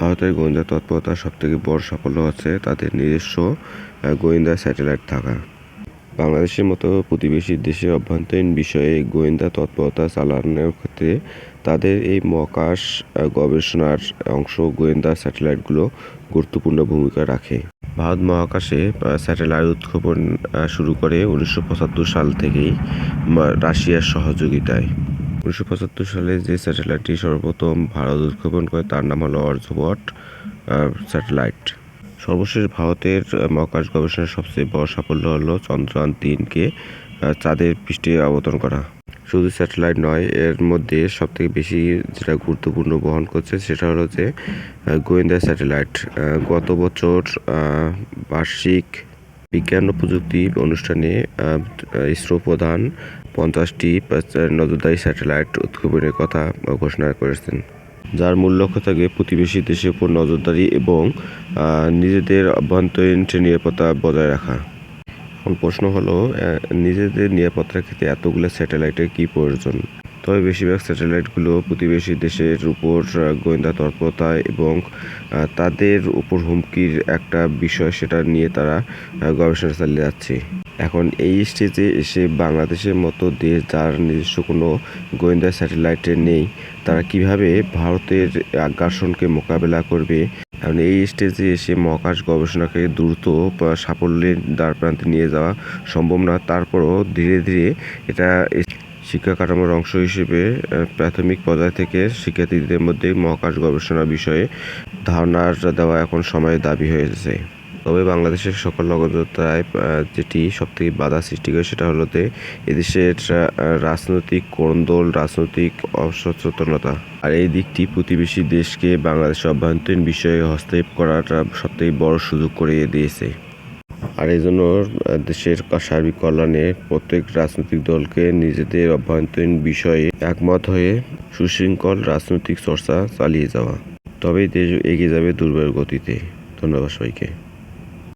ভারতের গোয়েন্দা তৎপরতার সবথেকে বড় সাফল্য হচ্ছে তাদের নিজস্ব গোয়েন্দা স্যাটেলাইট থাকা। বাংলাদেশের মতো প্রতিবেশী দেশের অভ্যন্তরীণ বিষয়ে গোয়েন্দা তৎপরতা চালানোর ক্ষেত্রে তাদের এই মহাকাশ গবেষণার অংশ গোয়েন্দা স্যাটেলাইটগুলো গুরুত্বপূর্ণ ভূমিকা রাখে। ভারত মহাকাশে স্যাটেলাইট উৎক্ষেপণ শুরু করে উনিশশো পঁচাত্তর সাল থেকেই রাশিয়ার সহযোগিতায়। উনিশশো পঁচাত্তর সালে যে স্যাটেলাইটটি সর্বপ্রথম ভারত উৎক্ষেপণ করে, তার নাম হলো অর্ধবট স্যাটেলাইট। সর্বশেষ ভারতের মহাকাশ গবেষণার সবচেয়ে বড় সাফল্য হলো চন্দ্রযান তিনকে চাঁদের পৃষ্ঠে অবতরণ করা। শুধু স্যাটেলাইট নয়, এর মধ্যে সবথেকে বেশি যেটা গুরুত্বপূর্ণ বহন করছে সেটা হলো যে গোয়েন্দা স্যাটেলাইট। গত বছর বার্ষিক বিজ্ঞান ও প্রযুক্তি অনুষ্ঠানে ইসরো প্রধান পঞ্চাশটি নজরদারি স্যাটেলাইট উৎক্ষেপণের কথা ঘোষণা করেছেন। যার মূল লক্ষ্য থাকে প্রতিবেশী দেশের উপর নজরদারি এবং নিজেদের অভ্যন্তরীণ নিরাপত্তা বজায় রাখা। এখন প্রশ্ন হলো নিজেদের নিরাপত্তার ক্ষেত্রে এতগুলো স্যাটেলাইটের কী প্রয়োজন? তবে বেশিরভাগ স্যাটেলাইটগুলো প্রতিবেশী দেশের উপর গোয়েন্দা তৎপরতা এবং তাদের উপর হুমকির একটা বিষয় সেটা নিয়ে তারা গবেষণা চালিয়ে যাচ্ছে। এখন এই স্টেজে এসে বাংলাদেশের মতো দেশ যার নিজস্ব কোনো গোয়েন্দা স্যাটেলাইটে নেই, তারা কীভাবে ভারতের আগ্রাসনকে মোকাবেলা করবে? এখন এই স্টেজে এসে মহাকাশ গবেষণাকে দ্রুত সাফল্যের দ্বার প্রান্তে নিয়ে যাওয়া সম্ভব না, তারপরও ধীরে ধীরে এটা শিক্ষা কাঠামোর অংশ হিসেবে প্রাথমিক পর্যায় থেকে শিক্ষার্থীদের মধ্যে মহাকাশ গবেষণা বিষয়ে ধারণার দেওয়া এখন সময়ের দাবি হয়েছে। তবে বাংলাদেশের সকল নগরতায় যেটি সবথেকে বাধা সৃষ্টি করে সেটা হলো যে, এদেশের রাজনৈতিক কোন্দল, রাজনৈতিক অসচেতনতা। আর এই দিকটি প্রতিবেশী দেশকে বাংলাদেশের অভ্যন্তরীণ বিষয়ে হস্তক্ষেপ করাটা সবথেকে বড় সুযোগ করে দিয়েছে। আর এই জন্য দেশের সার্বিক কল্যাণে প্রত্যেক রাজনৈতিক দলকে নিজেদের অভ্যন্তরীণ বিষয়ে একমত হয়ে সুশৃঙ্খল রাজনৈতিক চর্চা চালিয়ে যাওয়া। তবেই দেশ এগিয়ে যাবে দুর্বল গতিতে। ধন্যবাদ সবাইকে।